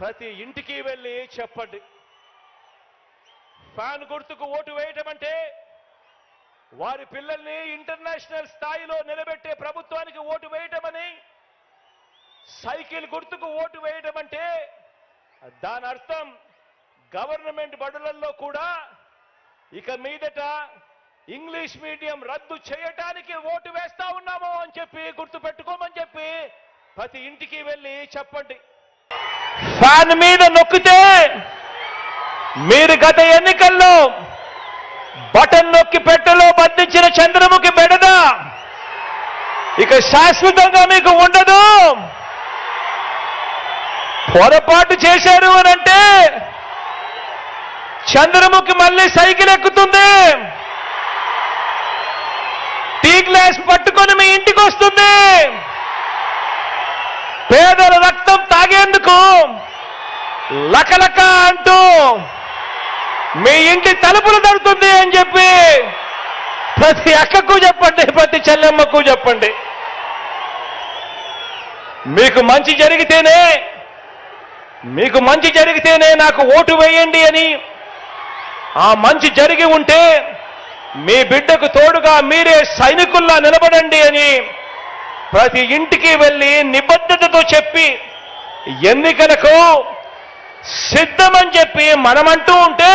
ప్రతి ఇంటికి వెళ్ళి చెప్పండి. ఫ్యాన్ గుర్తుకు ఓటు వేయటం అంటే వారి పిల్లల్ని ఇంటర్నేషనల్ స్థాయిలో నిలబెట్టే ప్రభుత్వానికి ఓటు వేయటమని సైకిల్ గుర్తుకు ఓటు వేయటం అంటే దాని అర్థం గవర్నమెంట్ బడులలో కూడా ఇక మీదట ఇంగ్లీష్ మీడియం రద్దు చేయటానికి ఓటు వేస్తా ఉన్నాము అని చెప్పి గుర్తు పెట్టుకోమని చెప్పి ప్రతి ఇంటికి వెళ్ళి చెప్పండి. ఫ్యాన్ మీద నొక్కితే మీరు గత ఎన్నికల్లో బటన్ నొక్కి పెట్టెలో బంధించిన చంద్రముఖి బెడద. ఇక శాశ్వతంగా మీకు ఉండదు. పొరపాటు చేశారు అని అంటే చంద్రముఖి మళ్ళీ సైకిల్ ఎక్కుతుంది. టీ గ్లాస్ పట్టుకొని మీ ఇంటికి వస్తుంది. లకలక అంటూ మీ ఇంటి తలుపులు తడుతుంది అని చెప్పి ప్రతి అక్కకు చెప్పండి ప్రతి చెల్లెమ్మకు చెప్పండి. మీకు మంచి జరిగితేనే మీకు మంచి జరిగితేనే నాకు ఓటు వేయండి అని ఆ మంచి జరిగి ఉంటే మీ బిడ్డకు తోడుగా మీరే సైనికుల్లా నిలబడండి అని ప్రతి ఇంటికి వెళ్ళి నిబద్ధతతో చెప్పి ఎన్నికలకు సిద్ధమని చెప్పి మనమంటూ ఉంటే